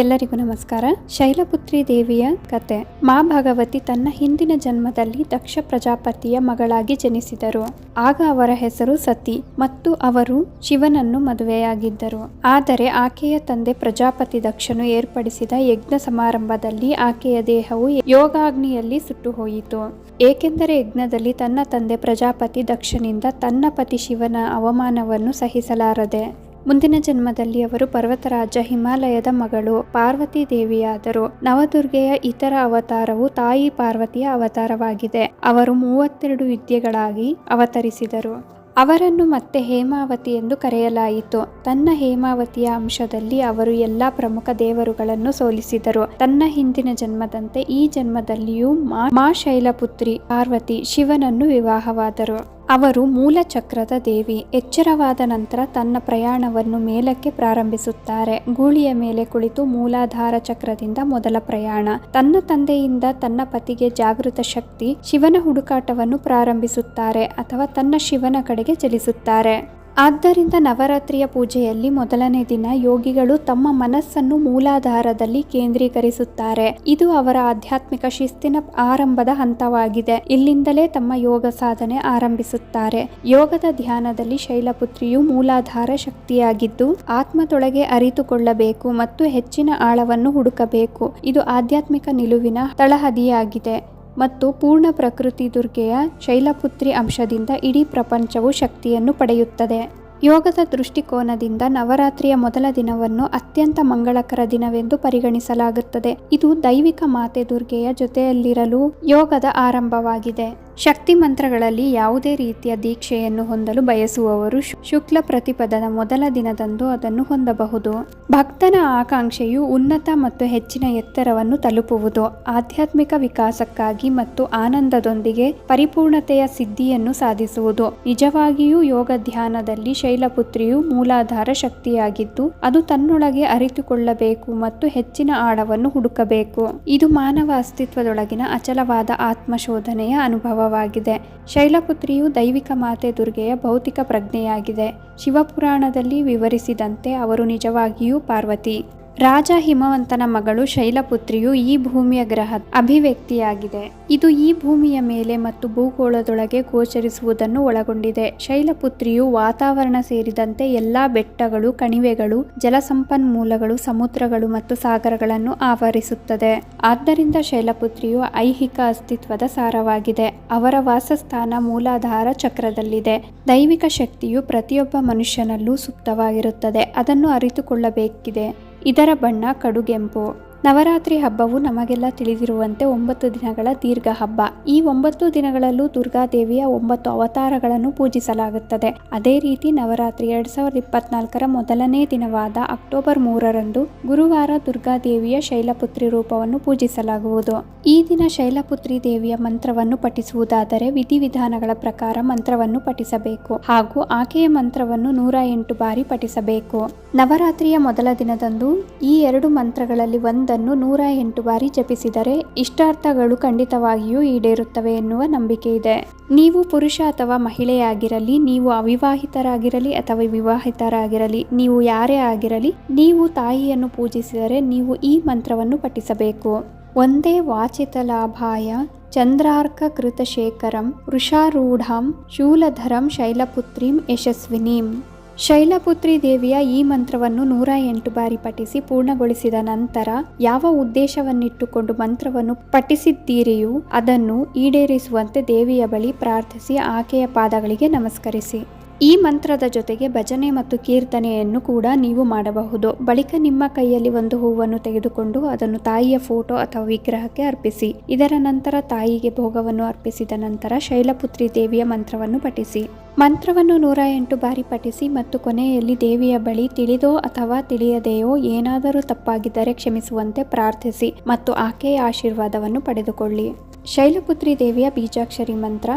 ಎಲ್ಲರಿಗೂ ನಮಸ್ಕಾರ. ಶೈಲಪುತ್ರಿ ದೇವಿಯ ಕತೆ. ಮಾ ಭಗವತಿ ತನ್ನ ಹಿಂದಿನ ಜನ್ಮದಲ್ಲಿ ದಕ್ಷ ಪ್ರಜಾಪತಿಯ ಮಗಳಾಗಿ ಜನಿಸಿದರು. ಆಗ ಅವರ ಹೆಸರು ಸತಿ ಮತ್ತು ಅವರು ಶಿವನನ್ನು ಮದುವೆಯಾಗಿದ್ದರು. ಆದರೆ ಆಕೆಯ ತಂದೆ ಪ್ರಜಾಪತಿ ದಕ್ಷನು ಏರ್ಪಡಿಸಿದ ಯಜ್ಞ ಸಮಾರಂಭದಲ್ಲಿ ಆಕೆಯ ದೇಹವು ಯೋಗಾಗ್ನಿಯಲ್ಲಿ ಸುಟ್ಟು ಹೋಯಿತು ಏಕೆಂದರೆ ಯಜ್ಞದಲ್ಲಿ ತನ್ನ ತಂದೆ ಪ್ರಜಾಪತಿ ದಕ್ಷನಿಂದ ತನ್ನ ಪತಿ ಶಿವನ ಅವಮಾನವನ್ನು ಸಹಿಸಲಾರದೆ ಮುಂದಿನ ಜನ್ಮದಲ್ಲಿ ಅವರು ಪರ್ವತರಾಜ ಹಿಮಾಲಯದ ಮಗಳು ಪಾರ್ವತಿ ದೇವಿಯಾದರು. ನವದುರ್ಗೆಯ ಇತರ ಅವತಾರವು ತಾಯಿ ಪಾರ್ವತಿಯ ಅವತಾರವಾಗಿದೆ. ಅವರು ಮೂವತ್ತೆರಡು ವಿದ್ಯೆಗಳಾಗಿ ಅವತರಿಸಿದರು. ಅವರನ್ನು ಮತ್ತೆ ಹೇಮಾವತಿ ಎಂದು ಕರೆಯಲಾಯಿತು. ತನ್ನ ಹೇಮಾವತಿಯ ಅಂಶದಲ್ಲಿ ಅವರು ಎಲ್ಲಾ ಪ್ರಮುಖ ದೇವರುಗಳನ್ನು ಸೋಲಿಸಿದರು. ತನ್ನ ಹಿಂದಿನ ಜನ್ಮದಂತೆ ಈ ಜನ್ಮದಲ್ಲಿಯೂ ಮಾ ಶೈಲಪುತ್ರಿ ಪಾರ್ವತಿ ಶಿವನನ್ನು ವಿವಾಹವಾದರು. ಅವರು ಮೂಲ ಚಕ್ರದ ದೇವಿ. ಎಚ್ಚರವಾದ ನಂತರ ತನ್ನ ಪ್ರಯಾಣವನ್ನು ಮೇಲಕ್ಕೆ ಪ್ರಾರಂಭಿಸುತ್ತಾರೆ. ಗೂಳಿಯ ಮೇಲೆ ಕುಳಿತು ಮೂಲಾಧಾರ ಚಕ್ರದಿಂದ ಮೊದಲ ಪ್ರಯಾಣ. ತನ್ನ ತಂದೆಯಿಂದ ತನ್ನ ಪತಿಗೆ ಜಾಗೃತ ಶಕ್ತಿ ಶಿವನ ಹುಡುಕಾಟವನ್ನು ಪ್ರಾರಂಭಿಸುತ್ತಾರೆ ಅಥವಾ ತನ್ನ ಶಿವನ ಕಡೆಗೆ ಚಲಿಸುತ್ತಾರೆ. ಆದ್ದರಿಂದ ನವರಾತ್ರಿಯ ಪೂಜೆಯಲ್ಲಿ ಮೊದಲನೇ ದಿನ ಯೋಗಿಗಳು ತಮ್ಮ ಮನಸ್ಸನ್ನು ಮೂಲಾಧಾರದಲ್ಲಿ ಕೇಂದ್ರೀಕರಿಸುತ್ತಾರೆ. ಇದು ಅವರ ಆಧ್ಯಾತ್ಮಿಕ ಶಿಸ್ತಿನ ಆರಂಭದ ಹಂತವಾಗಿದೆ. ಇಲ್ಲಿಂದಲೇ ತಮ್ಮ ಯೋಗ ಸಾಧನೆ ಆರಂಭಿಸುತ್ತಾರೆ. ಯೋಗದ ಧ್ಯಾನದಲ್ಲಿ ಶೈಲಪುತ್ರಿಯು ಮೂಲಾಧಾರ ಶಕ್ತಿಯಾಗಿದ್ದು, ಆತ್ಮದೊಳಗೆ ಅರಿತುಕೊಳ್ಳಬೇಕು ಮತ್ತು ಹೆಚ್ಚಿನ ಆಳವನ್ನು ಹುಡುಕಬೇಕು. ಇದು ಆಧ್ಯಾತ್ಮಿಕ ನಿಲುವಿನ ತಳಹದಿಯಾಗಿದೆ. ಮತ್ತು ಪೂರ್ಣ ಪ್ರಕೃತಿ ದುರ್ಗೆಯ ಶೈಲಪುತ್ರಿ ಅಂಶದಿಂದ ಇಡೀ ಪ್ರಪಂಚವು ಶಕ್ತಿಯನ್ನು ಪಡೆಯುತ್ತದೆ. ಯೋಗದ ದೃಷ್ಟಿಕೋನದಿಂದ ನವರಾತ್ರಿಯ ಮೊದಲ ದಿನವನ್ನು ಅತ್ಯಂತ ಮಂಗಳಕರ ದಿನವೆಂದು ಪರಿಗಣಿಸಲಾಗುತ್ತದೆ. ಇದು ದೈವಿಕ ಮಾತೆ ದುರ್ಗೆಯ ಜೊತೆಯಲ್ಲಿರಲು ಯೋಗದ ಆರಂಭವಾಗಿದೆ. ಶಕ್ತಿ ಮಂತ್ರಗಳಲ್ಲಿ ಯಾವುದೇ ರೀತಿಯ ದೀಕ್ಷೆಯನ್ನು ಹೊಂದಲು ಬಯಸುವವರು ಶುಕ್ಲ ಪ್ರತಿಪದದ ಮೊದಲ ದಿನದಂದು ಅದನ್ನು ಹೊಂದಬಹುದು. ಭಕ್ತನ ಆಕಾಂಕ್ಷೆಯು ಉನ್ನತ ಮತ್ತು ಹೆಚ್ಚಿನ ಎತ್ತರವನ್ನು ತಲುಪುವುದು. ಆಧ್ಯಾತ್ಮಿಕ ವಿಕಾಸಕ್ಕಾಗಿ ಮತ್ತು ಆನಂದದೊಂದಿಗೆ ಪರಿಪೂರ್ಣತೆಯ ಸಿದ್ಧಿಯನ್ನು ಸಾಧಿಸುವುದು. ನಿಜವಾಗಿಯೂ ಯೋಗ ಧ್ಯಾನದಲ್ಲಿ ಶೈಲಪುತ್ರಿಯು ಮೂಲಾಧಾರ ಶಕ್ತಿಯಾಗಿದ್ದು, ಅದು ತನ್ನೊಳಗೆ ಅರಿತುಕೊಳ್ಳಬೇಕು ಮತ್ತು ಹೆಚ್ಚಿನ ಆಳವನ್ನು ಹುಡುಕಬೇಕು. ಇದು ಮಾನವ ಅಸ್ತಿತ್ವದೊಳಗಿನ ಅಚಲವಾದ ಆತ್ಮಶೋಧನೆಯ ಅನುಭವ. ವಾಗಿದೆ ಶೈಲಪುತ್ರಿಯು ದೈವಿಕ ಮಾತೆ ದುರ್ಗೆಯ ಭೌತಿಕ ಪ್ರಜ್ಞೆಯಾಗಿದೆ. ಶಿವಪುರಾಣದಲ್ಲಿ ವಿವರಿಸಿದಂತೆ ಅವರು ನಿಜವಾಗಿಯೂ ಪಾರ್ವತಿ. ರಾಜ ಹಿಮವಂತನ ಮಗಳು ಶೈಲಪುತ್ರಿಯು ಈ ಭೂಮಿಯ ಗ್ರಹ ಅಭಿವ್ಯಕ್ತಿಯಾಗಿದೆ. ಇದು ಈ ಭೂಮಿಯ ಮೇಲೆ ಮತ್ತು ಭೂಗೋಳದೊಳಗೆ ಗೋಚರಿಸುವುದನ್ನು ಒಳಗೊಂಡಿದೆ. ಶೈಲಪುತ್ರಿಯು ವಾತಾವರಣ ಸೇರಿದಂತೆ ಎಲ್ಲಾ ಬೆಟ್ಟಗಳು, ಕಣಿವೆಗಳು, ಜಲಸಂಪನ್ಮೂಲಗಳು, ಸಮುದ್ರಗಳು ಮತ್ತು ಸಾಗರಗಳನ್ನು ಆವರಿಸುತ್ತದೆ. ಆದ್ದರಿಂದ ಶೈಲಪುತ್ರಿಯು ಐಹಿಕ ಅಸ್ತಿತ್ವದ ಸಾರವಾಗಿದೆ. ಅವರ ವಾಸಸ್ಥಾನ ಮೂಲಾಧಾರ ಚಕ್ರದಲ್ಲಿದೆ. ದೈವಿಕ ಶಕ್ತಿಯು ಪ್ರತಿಯೊಬ್ಬ ಮನುಷ್ಯನಲ್ಲೂ ಸುಪ್ತವಾಗಿರುತ್ತದೆ. ಅದನ್ನು ಅರಿತುಕೊಳ್ಳಬೇಕಿದೆ. ಇದರ ಬಣ್ಣ ಕಡುಗೆಂಪು. ನವರಾತ್ರಿ ಹಬ್ಬವು ನಮಗೆಲ್ಲ ತಿಳಿದಿರುವಂತೆ ಒಂಬತ್ತು ದಿನಗಳ ದೀರ್ಘ ಹಬ್ಬ. ಈ ಒಂಬತ್ತು ದಿನಗಳಲ್ಲೂ ದುರ್ಗಾದೇವಿಯ ಒಂಬತ್ತು ಅವತಾರಗಳನ್ನು ಪೂಜಿಸಲಾಗುತ್ತದೆ. ಅದೇ ರೀತಿ ನವರಾತ್ರಿ ಎರಡ್ ಸಾವಿರದ ಇಪ್ಪತ್ನಾಲ್ಕರ ಮೊದಲನೇ ದಿನವಾದ ಅಕ್ಟೋಬರ್ ಮೂರರಂದು ಗುರುವಾರ ದುರ್ಗಾದೇವಿಯ ಶೈಲಪುತ್ರಿ ರೂಪವನ್ನು ಪೂಜಿಸಲಾಗುವುದು. ಈ ದಿನ ಶೈಲಪುತ್ರಿ ದೇವಿಯ ಮಂತ್ರವನ್ನು ಪಠಿಸುವುದಾದರೆ ವಿಧಿವಿಧಾನಗಳ ಪ್ರಕಾರ ಮಂತ್ರವನ್ನು ಪಠಿಸಬೇಕು. ಹಾಗೂ ಆಕೆಯ ಮಂತ್ರವನ್ನು ನೂರ ಎಂಟು ಬಾರಿ ಪಠಿಸಬೇಕು. ನವರಾತ್ರಿಯ ಮೊದಲ ದಿನದಂದು ಈ ಎರಡು ಮಂತ್ರಗಳಲ್ಲಿ ಒಂದ ನೂರ ಎಂಟು ಬಾರಿ ಜಪಿಸಿದರೆ ಇಷ್ಟಾರ್ಥಗಳು ಖಂಡಿತವಾಗಿಯೂ ಈಡೇರುತ್ತವೆ ಎನ್ನುವ ನಂಬಿಕೆ ಇದೆ. ನೀವು ಪುರುಷ ಅಥವಾ ಮಹಿಳೆಯಾಗಿರಲಿ, ನೀವು ಅವಿವಾಹಿತರಾಗಿರಲಿ ಅಥವಾ ವಿವಾಹಿತರಾಗಿರಲಿ, ನೀವು ಯಾರೇ ಆಗಿರಲಿ, ನೀವು ತಾಯಿಯನ್ನು ಪೂಜಿಸಿದರೆ ನೀವು ಈ ಮಂತ್ರವನ್ನು ಪಠಿಸಬೇಕು. ಒಂದೇ ವಾಚಿತ ಲಾಭಾಯ ಚಂದ್ರಾರ್ಕ ಕೃತಶೇಖರಂ ವೃಷಾರೂಢಂ ಶೂಲಧರಂ ಶೈಲಪುತ್ರೀಂ ಯಶಸ್ವಿನೀಂ. ಶೈಲಪುತ್ರಿ ದೇವಿಯ ಈ ಮಂತ್ರವನ್ನು ನೂರ ಎಂಟು ಬಾರಿ ಪಠಿಸಿ ಪೂರ್ಣಗೊಳಿಸಿದ ನಂತರ ಯಾವ ಉದ್ದೇಶವನ್ನಿಟ್ಟುಕೊಂಡು ಮಂತ್ರವನ್ನು ಪಠಿಸಿದ್ದೀರಿಯೂ ಅದನ್ನು ಈಡೇರಿಸುವಂತೆ ದೇವಿಯ ಬಳಿ ಪ್ರಾರ್ಥಿಸಿ ಆಕೆಯ ಪಾದಗಳಿಗೆ ನಮಸ್ಕರಿಸಿ. ಈ ಮಂತ್ರದ ಜೊತೆಗೆ ಭಜನೆ ಮತ್ತು ಕೀರ್ತನೆಯನ್ನು ಕೂಡ ನೀವು ಮಾಡಬಹುದು. ಬಳಿಕ ನಿಮ್ಮ ಕೈಯಲ್ಲಿ ಒಂದು ಹೂವನ್ನು ತೆಗೆದುಕೊಂಡು ಅದನ್ನು ತಾಯಿಯ ಫೋಟೋ ಅಥವಾ ವಿಗ್ರಹಕ್ಕೆ ಅರ್ಪಿಸಿ. ಇದರ ನಂತರ ತಾಯಿಗೆ ಭೋಗವನ್ನು ಅರ್ಪಿಸಿದ ನಂತರ ಶೈಲಪುತ್ರಿ ದೇವಿಯ ಮಂತ್ರವನ್ನು ಪಠಿಸಿ. ಮಂತ್ರವನ್ನು ನೂರ ಎಂಟು ಬಾರಿ ಪಠಿಸಿ ಮತ್ತು ಕೊನೆಯಲ್ಲಿ ದೇವಿಯ ಬಳಿ ತಿಳಿದೋ ಅಥವಾ ತಿಳಿಯದೆಯೋ ಏನಾದರೂ ತಪ್ಪಾಗಿದ್ದರೆ ಕ್ಷಮಿಸುವಂತೆ ಪ್ರಾರ್ಥಿಸಿ ಮತ್ತು ಆಕೆಯ ಆಶೀರ್ವಾದವನ್ನು ಪಡೆದುಕೊಳ್ಳಿ. ಶೈಲಪುತ್ರಿ ದೇವಿಯ ಬೀಜಾಕ್ಷರಿ ಮಂತ್ರ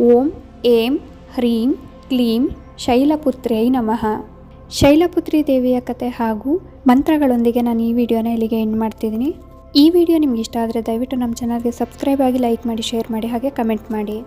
ಓಂ, ಏಂ, ಹ್ರೀಂ ಕ್ಲೀಂ ಶೈಲಪುತ್ರೈ ನಮಃ. ಶೈಲಪುತ್ರಿ ದೇವಿಯ ಕತೆ ಹಾಗೂ ಮಂತ್ರಗಳೊಂದಿಗೆ ನಾನು ಈ ವಿಡಿಯೋನ ಇಲ್ಲಿಗೆ ಎಂಡ್ ಮಾಡ್ತಿದ್ದೀನಿ. ಈ ವಿಡಿಯೋ ನಿಮ್ಗೆ ಇಷ್ಟ ಆದರೆ ದಯವಿಟ್ಟು ನಮ್ಮ ಚಾನಲ್ಗೆ ಸಬ್ಸ್ಕ್ರೈಬ್ ಆಗಿ ಲೈಕ್ ಮಾಡಿ, ಶೇರ್ ಮಾಡಿ, ಹಾಗೆ ಕಮೆಂಟ್ ಮಾಡಿ.